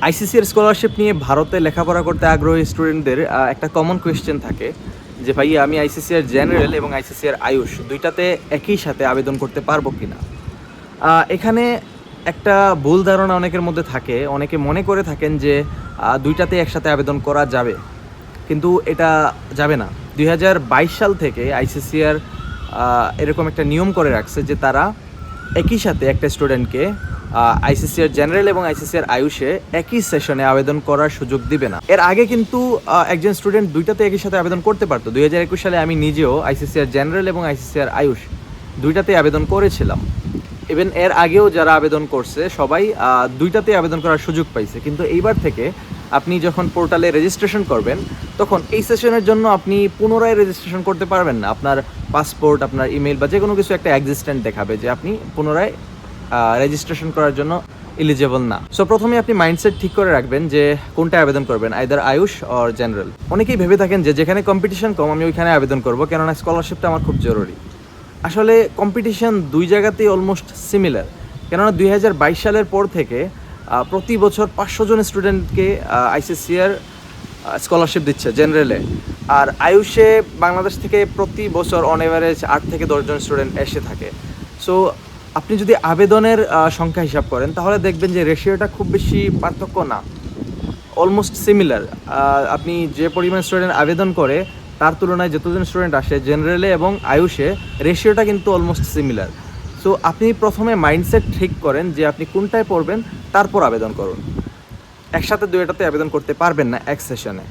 আইসিসির স্কলারশিপ নিয়ে ভারতে লেখাপড়া করতে আগ্রহী স্টুডেন্টদের একটা কমন কোয়েশ্চেন থাকে যে ভাই আমি আইসিসিআর জেনারেল এবং আইসিসিআর আয়ুষ দুইটাতে একই সাথে আবেদন করতে পারব কিনা? আহ, এখানে একটা ভুল ধারণা অনেকের মধ্যে থাকে। অনেকে মনে করে থাকেন যে দুইটাতে একসাথে আবেদন করা যাবে। কিন্তু এটা যাবে না। দুই হাজার বাইশ সাল থেকে আইসিসিআর এরকম একটা নিয়ম করে রাখছে যে তারা একই সাথে একটা স্টুডেন্টকে আইসিসিআর জেনারেল এবং আইসিসিআর আয়ুষে একই সেশনে আবেদন করার সুযোগ দিবে না। এর আগে কিন্তু একজন স্টুডেন্ট দুইটাতে একই সাথে আবেদন করতে পারতো। দুই সালে আমি নিজেও আইসিসিআর জেনারেল এবং আইসিসিআর আয়ুষ দুইটাতে আবেদন করেছিলাম। ইভেন এর আগেও যারা আবেদন করছে, সবাই দুইটাতে আবেদন করার সুযোগ পাইছে। কিন্তু এইবার থেকে আপনি যখন পোর্টালে রেজিস্ট্রেশন করবেন, তখন এই সেশনের জন্য আপনি পুনরায় রেজিস্ট্রেশন করতে পারবেন না। আপনার পাসপোর্ট আপনার ইমেল বা যে কোনো কিছু একটা এক্সিস্ট্যান্ট দেখাবে যে আপনি পুনরায় রেজিস্ট্রেশন করার জন্য এলিজেবল না। সো প্রথমে আপনি মাইন্ডসেট ঠিক করে রাখবেন যে কোনটা আবেদন করবেন আইদার আয়ুষ অর জেনারেল অনেকেই ভেবে থাকেন যে যেখানে কম্পিটিশন কম, আমি ওইখানে আবেদন করব, কেননা স্কলারশিপটা আমার খুব জরুরি। আসলে কম্পিটিশন দুই জায়গাতেই অলমোস্ট সিমিলার কেননা দুই হাজার বাইশ সালের পর থেকে প্রতি বছর পাঁচশো জন স্টুডেন্টকে আইসিসিআর স্কলারশিপ দিচ্ছে জেনারেলে আর আয়ুষে বাংলাদেশ থেকে প্রতি বছর অন এভারেজ আট থেকে দশজন স্টুডেন্ট এসে থাকে। সো আপনি যদি আবেদনের সংখ্যা হিসাব করেন, তাহলে দেখবেন যে রেশিওটা খুব বেশি পার্থক্য না। অলমোস্ট সিমিলার আপনি যে পরিমাণ স্টুডেন্ট আবেদন করে, তার তুলনায় যতজন স্টুডেন্ট আসে জেনারেলে এবং আয়ুষে, রেশিওটা কিন্তু অলমোস্ট সিমিলার সো আপনি প্রথমে মাইন্ডসেট ঠিক করেন যে আপনি কোনটায় পড়বেন, তারপর আবেদন করুন। একসাথে দুইটাতে আবেদন করতে পারবেন না এক সেশনে